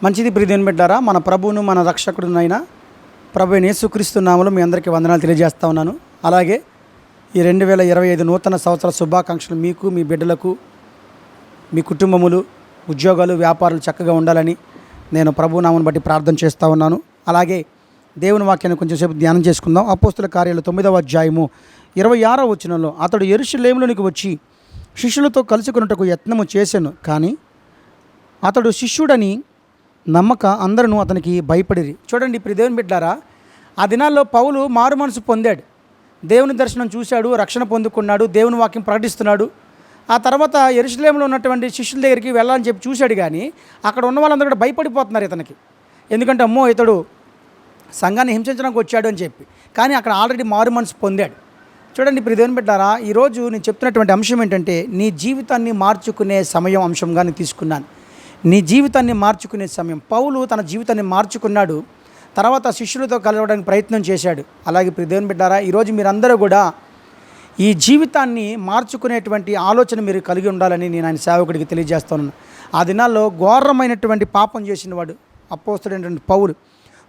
మంచిది ప్రియదేని బిడ్డారా మన ప్రభువును మన రక్షకుడునైనా ప్రభు యేసుక్రీస్తు నామలు మీ అందరికీ వందనాలు తెలియజేస్తా ఉన్నాను. అలాగే ఈ రెండు వేల ఇరవై ఐదు నూతన సంవత్సర శుభాకాంక్షలు మీకు మీ బిడ్డలకు మీ కుటుంబములు ఉద్యోగాలు వ్యాపారాలు చక్కగా ఉండాలని నేను ప్రభు నామను బట్టి ప్రార్థన చేస్తూ ఉన్నాను. అలాగే దేవుని వాక్యాన్ని కొంచెంసేపు ధ్యానం చేసుకుందాం. అపోస్తుల కార్యాలు తొమ్మిదవ అధ్యాయము ఇరవై ఆరో వచనంలో అతడు ఎరుషులేములోనికి వచ్చి శిష్యులతో కలుసుకున్నట్టుకు యత్నము చేశాను కానీ అతడు శిష్యుడని నమ్మక అందరూ అతనికి భయపడిరి. చూడండి ఇప్పుడు దేవుని బిడ్డారా ఆ దినాల్లో పౌలు మారు మనసు పొందాడు. దేవుని దర్శనం చూశాడు రక్షణ పొందుకున్నాడు దేవుని వాక్యం ప్రకటిస్తున్నాడు. ఆ తర్వాత ఎరుసలేంలో ఉన్నటువంటి శిష్యుల దగ్గరికి వెళ్ళాలని చెప్పి చూశాడు కానీ అక్కడ ఉన్న వాళ్ళందరూ కూడా భయపడిపోతున్నారు ఇతనికి. ఎందుకంటే అమ్మో ఇతడు సంఘాన్ని హింసించడానికి వచ్చాడు అని చెప్పి. కానీ అక్కడ ఆల్రెడీ మారు మనసు పొందాడు. చూడండి ఇప్పుడు దేవుని బిడ్డారా ఈరోజు నేను చెప్తున్నటువంటి అంశం ఏంటంటే నీ జీవితాన్ని మార్చుకునే సమయం అంశంగా నేను తీసుకున్నాను. నీ జీవితాన్ని మార్చుకునే సమయం. పౌలు తన జీవితాన్ని మార్చుకున్నాడు. తర్వాత శిష్యులతో కలవడానికి ప్రయత్నం చేశాడు. అలాగే ఇప్పుడు దేవుని బిడ్డారా ఈరోజు మీరందరూ కూడా ఈ జీవితాన్ని మార్చుకునేటువంటి ఆలోచన మీరు కలిగి ఉండాలని నేను ఆయన సేవకుడికి తెలియజేస్తున్నాను ఆ దినాల్లో ఘోరమైనటువంటి పాపం చేసిన వాడు అపోస్తుడైనటువంటి పౌలు.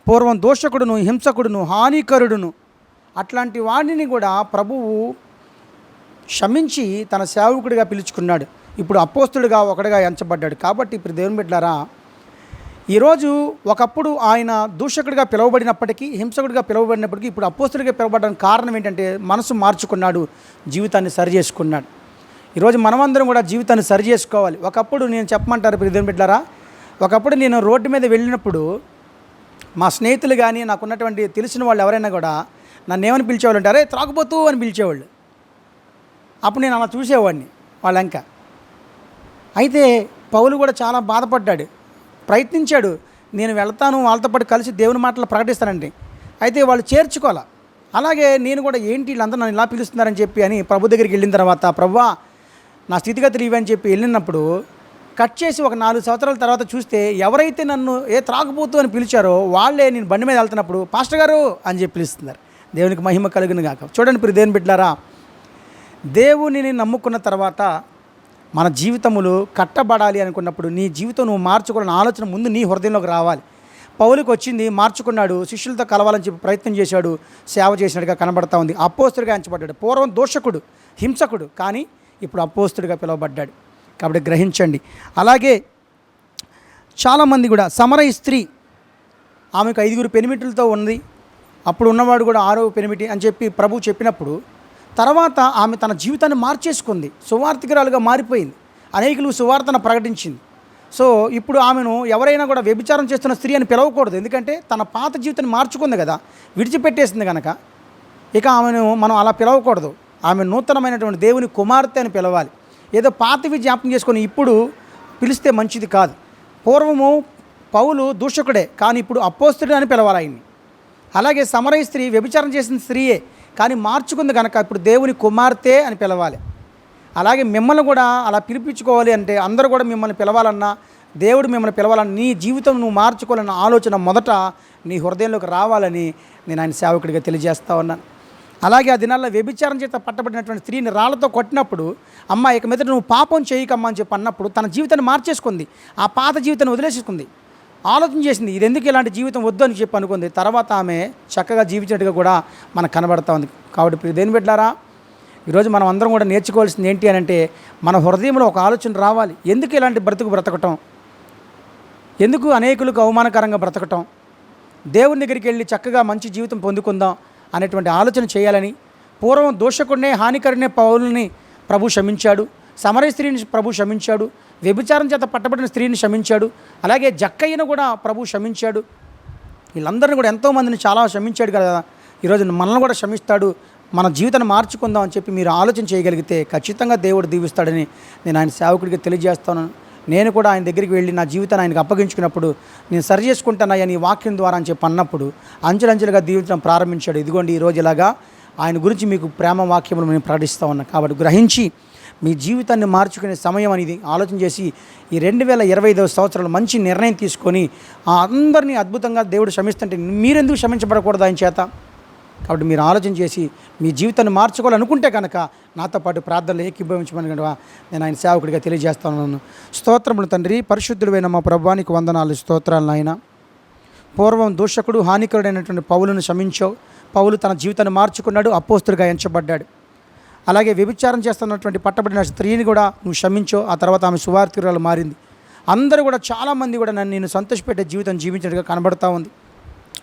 పూర్వం దోషకుడును హింసకుడును హానికరుడును అట్లాంటి వాడిని కూడా ప్రభువు క్షమించి తన సేవకుడిగా పిలుచుకున్నాడు. ఇప్పుడు అపోస్తుడిగా ఒకడిగా ఎంచబడ్డాడు. కాబట్టి ఇప్పుడు దేవుని బిడ్డారా ఈరోజు ఒకప్పుడు ఆయన దూషకుడిగా పిలువబడినప్పటికీ హింసకుడిగా పిలువబడినప్పటికీ ఇప్పుడు అపోస్తుడిగా పిలువబడడానికి కారణం ఏంటంటే మనసు మార్చుకున్నాడు జీవితాన్ని సరి చేసుకున్నాడు ఈరోజు మనమందరం కూడా జీవితాన్ని సరి చేసుకోవాలి ఒకప్పుడు నేను చెప్పమంటారు ఇప్పుడు దేవుని బిడ్డారా ఒకప్పుడు నేను రోడ్డు మీద వెళ్ళినప్పుడు మా స్నేహితులు కానీ నాకున్నటువంటి తెలిసిన వాళ్ళు ఎవరైనా కూడా నన్ను ఏమని పిలిచేవాళ్ళు అంటే అరే త్రాగుబోతూ అని పిలిచేవాళ్ళు. అప్పుడు నేను అలా చూసేవాడిని వాళ్ళంక అయితే పౌలు కూడా చాలా బాధపడ్డాడు. ప్రయత్నించాడు నేను వెళ్తాను వాళ్ళతో పాటు కలిసి దేవుని మాటలు ప్రకటిస్తానండి. అయితే వాళ్ళు చేర్చుకోవాల? అలాగే నేను కూడా ఏంటి వీళ్ళందరూ నన్ను ఇలా పిలుస్తున్నారని చెప్పి అని ప్రభు దగ్గరికి వెళ్ళిన తర్వాత ప్రభా నా స్థితిగతులు ఇవి అని చెప్పి వెళ్ళినప్పుడు కట్ చేసి ఒక నాలుగు సంవత్సరాల తర్వాత చూస్తే ఎవరైతే నన్ను ఏ త్రాగుబోతు అని పిలిచారో వాళ్ళే నేను బండి మీద వెళ్తున్నప్పుడు పాస్టర్ గారు అని చెప్పి పిలుస్తున్నారు. దేవునికి మహిమ కలుగును గాక. చూడండి ఇప్పుడు దేని బిడ్డారా దేవునిని నమ్ముకున్న తర్వాత మన జీవితములు కట్టబడాలి అనుకున్నప్పుడు నీ జీవితం నువ్వు మార్చుకోవాలని ఆలోచన ముందు నీ హృదయంలోకి రావాలి. పౌలికి వచ్చింది మార్చుకున్నాడు శిష్యులతో కలవాలని చెప్పి ప్రయత్నం చేశాడు సేవ చేసినట్టుగా కనబడతా ఉంది. అపోస్తుడిగా ఎంచబడ్డాడు. పూర్వం దోషకుడు హింసకుడు కానీ ఇప్పుడు అపోస్తుడిగా పిలువబడ్డాడు. కాబట్టి గ్రహించండి. అలాగే చాలామంది కూడా సమరయ స్త్రీ ఆమెకు ఐదుగురు పెనిమిటులతో ఉంది అప్పుడు ఉన్నవాడు కూడా ఆరో పెనిమిటి అని చెప్పి ప్రభు చెప్పినప్పుడు తర్వాత ఆమె తన జీవితాన్ని మార్చేసుకుంది. సువార్థికురాలుగా మారిపోయింది. అనేకులు సువార్తను ప్రకటించింది. సో ఇప్పుడు ఆమెను ఎవరైనా కూడా వ్యభిచారం చేస్తున్న స్త్రీ అని పిలవకూడదు. ఎందుకంటే తన పాత జీవితాన్ని మార్చుకుంది కదా. విడిచిపెట్టేసింది కనుక ఇక ఆమెను మనం అలా పిలవకూడదు. ఆమె నూతనమైనటువంటి దేవుని కుమార్తె అని పిలవాలి. ఏదో పాతవి జ్ఞాపకం చేసుకొని ఇప్పుడు పిలిస్తే మంచిది కాదు. పూర్వము పౌలు దూషకుడే. కానీ ఇప్పుడు అపోస్తుడు అని పిలవాలి ఆయన్ని. అలాగే సమరయ స్త్రీ వ్యభిచారం చేసిన స్త్రీయే. కానీ మార్చుకుంది కనుక ఇప్పుడు దేవుని కుమార్తె అని పిలవాలి. అలాగే మిమ్మల్ని కూడా అలా పిలిపించుకోవాలి అంటే అందరూ కూడా మిమ్మల్ని పిలవాలన్నా దేవుడు మిమ్మల్ని పిలవాలన్నా నీ జీవితం నువ్వు మార్చుకోవాలన్న ఆలోచన మొదట నీ హృదయంలోకి రావాలని నేను ఆయన సేవకుడిగా తెలియజేస్తా ఉన్నాను. అలాగే ఆ దినాల్లో వ్యభిచారం చేత పట్టబడినటువంటి స్త్రీని రాళ్ళతో కొట్టినప్పుడు అమ్మ ఇక మీద నువ్వు పాపం చేయకమ్మా అని చెప్పి అన్నప్పుడు తన జీవితాన్ని మార్చేసుకుంది. ఆ పాత జీవితాన్ని వదిలేసుకుంది ఆలోచన చేసింది ఇది ఎందుకు ఇలాంటి జీవితం వద్దు అని చెప్పి అనుకుంది. తర్వాత ఆమె చక్కగా జీవించినట్టుగా కూడా మనకు కనబడతా ఉంది. కాబట్టి ఇప్పుడు దేని పెట్టారా ఈరోజు మనం అందరం కూడా నేర్చుకోవాల్సింది ఏంటి అని అంటే మన హృదయంలో ఒక ఆలోచన రావాలి. ఎందుకు ఇలాంటి బ్రతుకు బ్రతకటం? ఎందుకు అనేకులకు అవమానకరంగా బ్రతకటం? దేవుని దగ్గరికి వెళ్ళి చక్కగా మంచి జీవితం పొందుకుందాం అనేటువంటి ఆలోచన చేయాలని పూర్వం దోషకుడినే హానికరనే పౌరుల్ని ప్రభు క్షమించాడు. సమరయ స్త్రీని ప్రభు క్షమించాడు వ్యభిచారం చేత పట్టబడిన స్త్రీని క్షమించాడు అలాగే జక్కయ్యను కూడా ప్రభు క్షమించాడు వీళ్ళందరినీ కూడా ఎంతోమందిని చాలా క్షమించాడు కదా. ఈరోజు మనల్ని కూడా క్షమిస్తాడు మన జీవితాన్ని మార్చుకుందాం అని చెప్పి మీరు ఆలోచన చేయగలిగితే ఖచ్చితంగా దేవుడు దీవిస్తాడని నేను ఆయన సేవకుడికి తెలియజేస్తాను. నేను కూడా ఆయన దగ్గరికి వెళ్ళి నా జీవితాన్ని ఆయనకు అప్పగించుకున్నప్పుడు నేను సరి చేసుకుంటానయ్యా నీ వాక్యం ద్వారా అని చెప్పి అన్నప్పుడు అంచెలంచెలుగా దీవించడం ప్రారంభించాడు. ఇదిగోండి ఈరోజు ఇలాగా ఆయన గురించి మీకు ప్రేమ వాక్యములు నేను ప్రకటిస్తూ ఉన్నాను కాబట్టి గ్రహించి మీ జీవితాన్ని మార్చుకునే సమయం అనేది ఆలోచన చేసి ఈ రెండు వేల ఇరవై ఐదవ సంవత్సరాలు మంచి నిర్ణయం తీసుకొని ఆ అందరినీ అద్భుతంగా దేవుడు క్షమిస్తుంటే మీరెందుకు క్షమించబడకూడదు ఆయన చేత? కాబట్టి మీరు ఆలోచన చేసి మీ జీవితాన్ని మార్చుకోవాలనుకుంటే కనుక నాతో పాటు ప్రార్థనలు ఏకీభవించమని కనుక నేను ఆయన సేవకుడిగా తెలియజేస్తున్నాను స్తోత్రములు తండ్రి పరిశుద్ధులైన మా ప్రభానికి వందనాలు. స్తోత్రాలు నాయన. పూర్వం దూషకుడు హానికరుడైనటువంటి పౌలను క్షమించావు. పౌలు తన జీవితాన్ని మార్చుకున్నాడు అపోస్తుడిగా ఎంచబడ్డాడు. అలాగే వ్యభిచారం చేస్తున్నటువంటి పట్టబడిన స్త్రీని కూడా నువ్వు క్షమించో. ఆ తర్వాత ఆమె సువార్థికురాలు మారింది. అందరూ కూడా చాలామంది కూడా నన్ను నేను సంతోషపెట్టే జీవితం జీవించినట్టుగా కనబడతా ఉంది.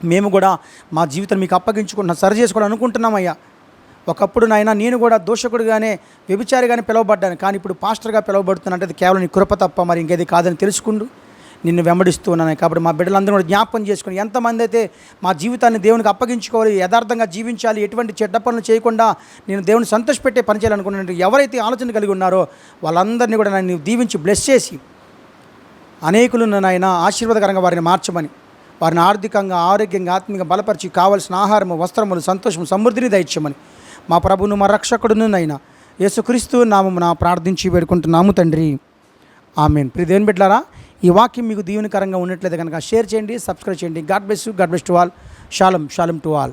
మేము కూడా మా జీవితం మీకు అప్పగించుకుంటున్నాం సరి చేసుకోవాలని అనుకుంటున్నామయ్యా ఒకప్పుడు నాయన నేను కూడా దోషకుడిగానే వ్యభిచారిగానే పిలువబడ్డాను. కానీ ఇప్పుడు పాస్టర్గా పిలువబడుతున్నాను. అంటే కేవలం నీ కృప తప్ప మరి ఇంకేది కాదని తెలుసుకుంటూ నిన్ను వెంబడిస్తూ ఉన్నాను కాబట్టి మా బిడ్డలందరూ కూడా జ్ఞాపకం చేసుకుని ఎంతమంది అయితే మా జీవితాన్ని దేవునికి అప్పగించుకోవాలి యథార్థంగా జీవించాలి ఎటువంటి చెడ్డ పనులు చేయకుండా నేను దేవుని సంతోషపెట్టే పని చేయాలనుకున్నాను ఎవరైతే ఆలోచన కలిగి ఉన్నారో వాళ్ళందరినీ కూడా నన్ను దీవించి బ్లెస్ చేసి అనేకులను నాయన ఆశీర్వాదకరంగా వారిని మార్చమని వారిని ఆర్థికంగా ఆరోగ్యంగా ఆత్మీయంగా బలపరిచి కావలసిన ఆహారము వస్త్రములు సంతోషము సమృద్ధిని దయచేయమని మా ప్రభును మా రక్షకుడును నైనా యేసుక్రీస్తు నామమున ప్రార్థించి వేడుకుంటున్నాము తండ్రి. ఆమెన్. ప్రిదేని బిడ్డారా ఈ వాక్యం మీకు దీవెనకరంగా ఉన్నట్లయితే కనుక షేర్ చేయండి సబ్స్క్రైబ్ చేయండి. God bless you God bless to all. Shalom shalom to all.